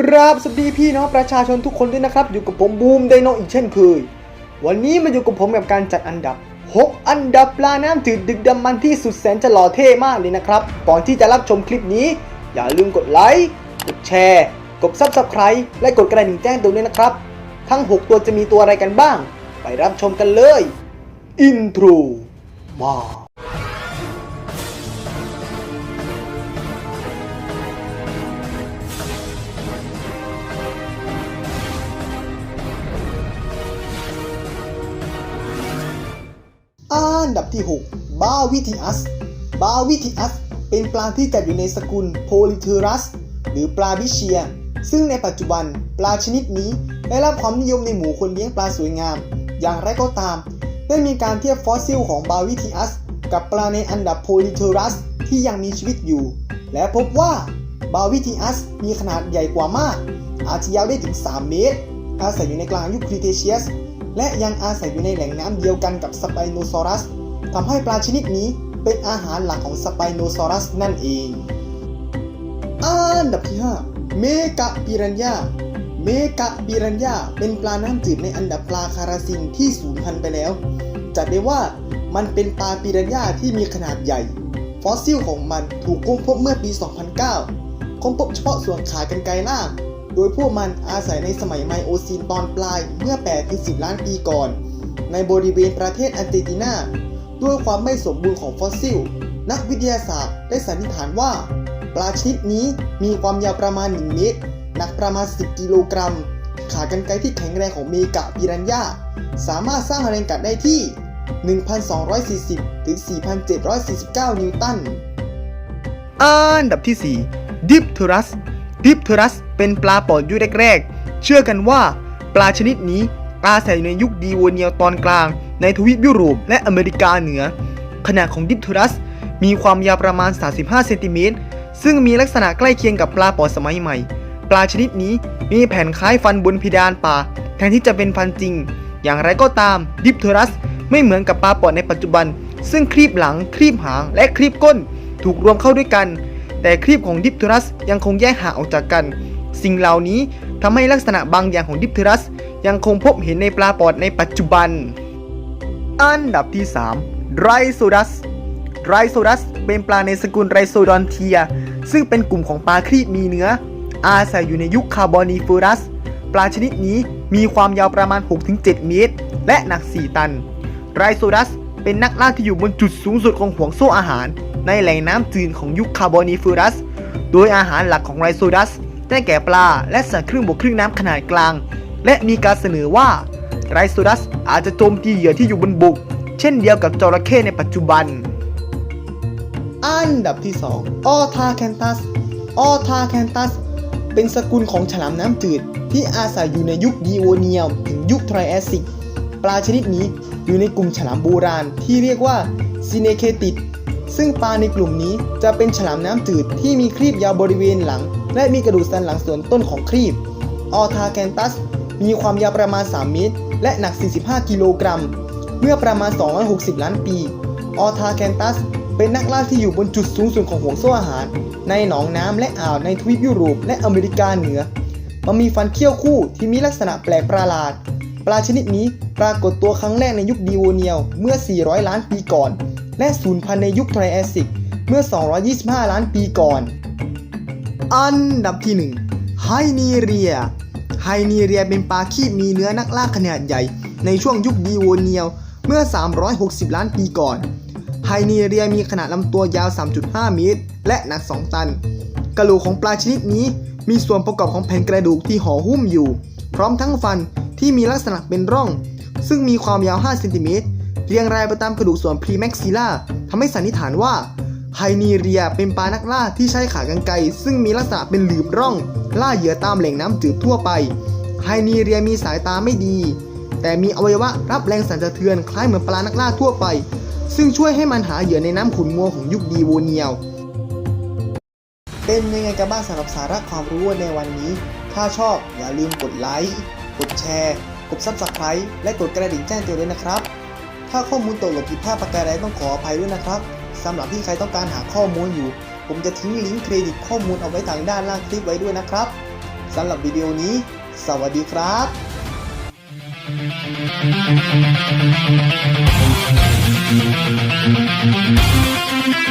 กราบสวัสดีพี่น้องประชาชนทุกคนด้วยนะครับ อยู่กับผมบูมไดโนอีกเช่นเคย วันนี้มาอยู่กับผมกับการจัดอันดับ 6 อันดับปลาน้ำจืดดึกดำมันที่สุดแสนจะหล่อเท่มากเลยนะครับ ก่อนที่จะรับชมคลิปนี้ อย่าลืมกดไลค์กดแชร์ กดซับสไคร b e และกดกระดิ่งแจ้งเตือนด้วยนะครับ ทั้ง 6 ตัวจะมีตัวอะไรกันบ้าง ไปรับชมกันเลยอินโทรมา อันดับที่ 6 บาวิทิอัส บาวิทิอัส เป็นปลาที่จัดอยู่ในสกุลโพลิเทรัส หรือปลาบิเชีย ซึ่งในปัจจุบันปลาชนิดนี้ได้รับความนิยมในหมู่คนเลี้ยงปลาสวยงาม อย่างไรก็ตาม ได้มีการเทียบฟอสซิลของบาวิทิอัส กับปลาในอันดับโพลิเทรัสที่ยังมีชีวิตอยู่ และพบว่าบาวิทิอัสมีขนาดใหญ่กว่ามาก อาจจะยาวได้ถึง 3 เมตร อาศัยอยู่ในกลางยุคครีเทเชียส และยังอาศัยอยู่ในแหล่งน้ำเดียวกันกับสไปโนซอรัสทำให้ปลาชนิดนี้เป็นอาหารหลักของสไปโนซอรัสนั่นเอง อันดับที่ 5 เมกะปิรันยาเมกะปิรันยาเป็นปลาน้ำจืดในอันดับปลาคาราซินที่สูญพันธุ์ไปแล้ว จัดได้ว่ามันเป็นปลาปิรันยาที่มีขนาดใหญ่ ฟอสซิลของมันถูกค้นพบเมื่อปี 2009 ค้นพบเฉพาะส่วนขากรรไกรล่าง โดยพวกมันอาศัยในสมัยไมโอซีนตอนปลายเมื่อ8-10 ล้านปีก่อน ในบริเวณประเทศอาร์เจนตินา ด้วยความไม่สมบูรณ์ของฟอสซิล นักวิทยาศาสตร์ได้สันนิษฐานว่า ปลาชนิดนี้มีความยาวประมาณ 1 เมตร หนักประมาณ 10 กิโลกรัม ขากรรไกรที่แข็งแรงของเมกะปิรันยาสามารถสร้างแรงกัดได้ที่ 1,240 ถึง 4,749 นิวตัน อันดับที่ 4 ดิปเทรัส ดิปเทรัสเป็นปลาปอดยุคแรกๆ เชื่อกันว่า ปลาชนิดนี้อาศัยอยู่ในยุคดีโวเนียลตอนกลาง ในทวีปยุโรปและอเมริกาเหนือ ขนาดของดิปเทรัส มีความยาวประมาณ 35 เซนติเมตร ซึ่งมีลักษณะใกล้เคียงกับปลาปอดสมัยใหม่ ปลาชนิดนี้มีแผ่นคล้ายฟันบนเพดานปากแทนที่จะเป็นฟันจริง อย่างไรก็ตามดิปเทรัสไม่เหมือนกับปลาปอดในปัจจุบัน ซึ่งครีบหลัง ครีบหาง และครีบก้น ถูกรวมเข้าด้วยกัน แต่ครีบของดิปเทรัสยังคงแยกห่างออกจากกัน สิ่งเหล่านี้ทำให้ลักษณะบางอย่างของดิปเทรัสยังคงพบเห็นในปลาปอดในปัจจุบัน อันดับที่3ไรโซดัสไรโซดัสเป็นปลาในสกุลไรโซดอนเทีย ซึ่งเป็นกลุ่มของปลาครีบมีเนื้อ อาศัยอยู่ในยุคคาร์บอนีเฟอรัส ปลาชนิดนี้มีความยาวประมาณ 6-7 เมตร และหนัก 4 ตันไรโซดัส เป็นนักล่าที่อยู่บนจุดสูงสุดของห่วงโซ่อาหาร ในแหล่งน้ำจืดของยุคคาร์บอนีเฟอรัส โดยอาหารหลักของไรโซดัส ได้แก่ปลาและสัตว์ครึ่งบกครึ่งน้ำขนาดกลาง และมีการเสนอว่าไรโซดัสอาจจะโจมตีเหยื่อที่อยู่บนบก เช่นเดียวกับจระเข้ในปัจจุบัน อันดับที่ 2 ออทาแคนตัส ออทาแคนตัส เป็นสกุลของฉลามน้ำจืดที่อาศัยอยู่ในยุคดีโอเนียมถึงยุคไทรแอสซิก ปลาชนิดนี้ อยู่ในกลุ่มฉลามโบราณที่เรียกว่าซีเนเคติดซึ่งปลาในกลุ่มนี้จะเป็นฉลามน้ำจืดที่มีครีบยาวบริเวณหลัง และมีกระดูกสันหลังส่วนต้นของครีบ ออทาแคนตัส มีความยาวประมาณ 3 เมตร และหนัก 45 กิโลกรัม เมื่อประมาณ 260 ล้านปี ออทาแคนตัส เป็นนักล่าที่อยู่บนจุดสูงสุดของห่วงโซ่อาหาร ในหนองน้ำและอ่าวในทวีปยุโรปและอเมริกาเหนือ มันมีฟันเขี้ยวคู่ที่มีลักษณะแปลกประหลาด ปลาชนิดนี้ปรากฏตัวครั้งแรกในยุคดีโวเนียลเมื่อ 400 ล้านปีก่อน และสูญพันธุ์ในยุคไทรแอสิกเมื่อ 225 ล้านปีก่อน อันดับที่ 1 ไฮนีเรีย ไฮนีเรียเป็นปลาขี้มีเนื้อนักล่าขนาดใหญ่ ในช่วงยุคดีโวเนียลเมื่อ 360 ล้านปีก่อน ไฮนีเรียมีขนาดลำตัวยาว 3.5 เมตร และหนัก 2 ตัน กระโหลกของปลาชนิดนี้มีส่วนประกอบของแผ่นกระดูกที่ห่อหุ้มอยู่ พร้อมทั้งฟัน ที่มีลักษณะเป็นร่อง ซึ่งมีความยาว 5 เซนติเมตรเรียงรายไปตามกระดูกส่วนพรีแม็กซิล่าทำให้สันนิษฐานว่าไฮนีเรียเป็นปลานักล่าที่ใช้ขากรรไกรซึ่งมีลักษณะเป็นหลืบร่อง ล่าเหยื่อตามแหล่งน้ำจืดทั่วไป ไฮนีเรียมีสายตาไม่ดี แต่มีอวัยวะรับแรงสั่นสะเทือนคล้ายเหมือนปลานักล่าทั่วไป ซึ่งช่วยให้มันหาเหยื่อในน้ำขุ่นมัวของยุคดีโวเนียลเป็นยังไงกันบ้างสำหรับสาระความรู้ในวันนี้ ถ้าชอบอย่าลืมกดไลค์ กดแชร์ กด Subscribe และกดกระดิ่งแจ้งเตือนด้วยนะครับ ถ้าข้อมูลตกหรือผิดพลาดประการใดต้องขออภัยด้วยนะครับสำหรับที่ใครต้องการหาข้อมูลอยู่ ผมจะทิ้งลิงก์เครดิตข้อมูลเอาไว้ทางด้านล่างคลิปไว้ด้วยนะครับสำหรับวิดีโอนี้ สวัสดีครับ Thank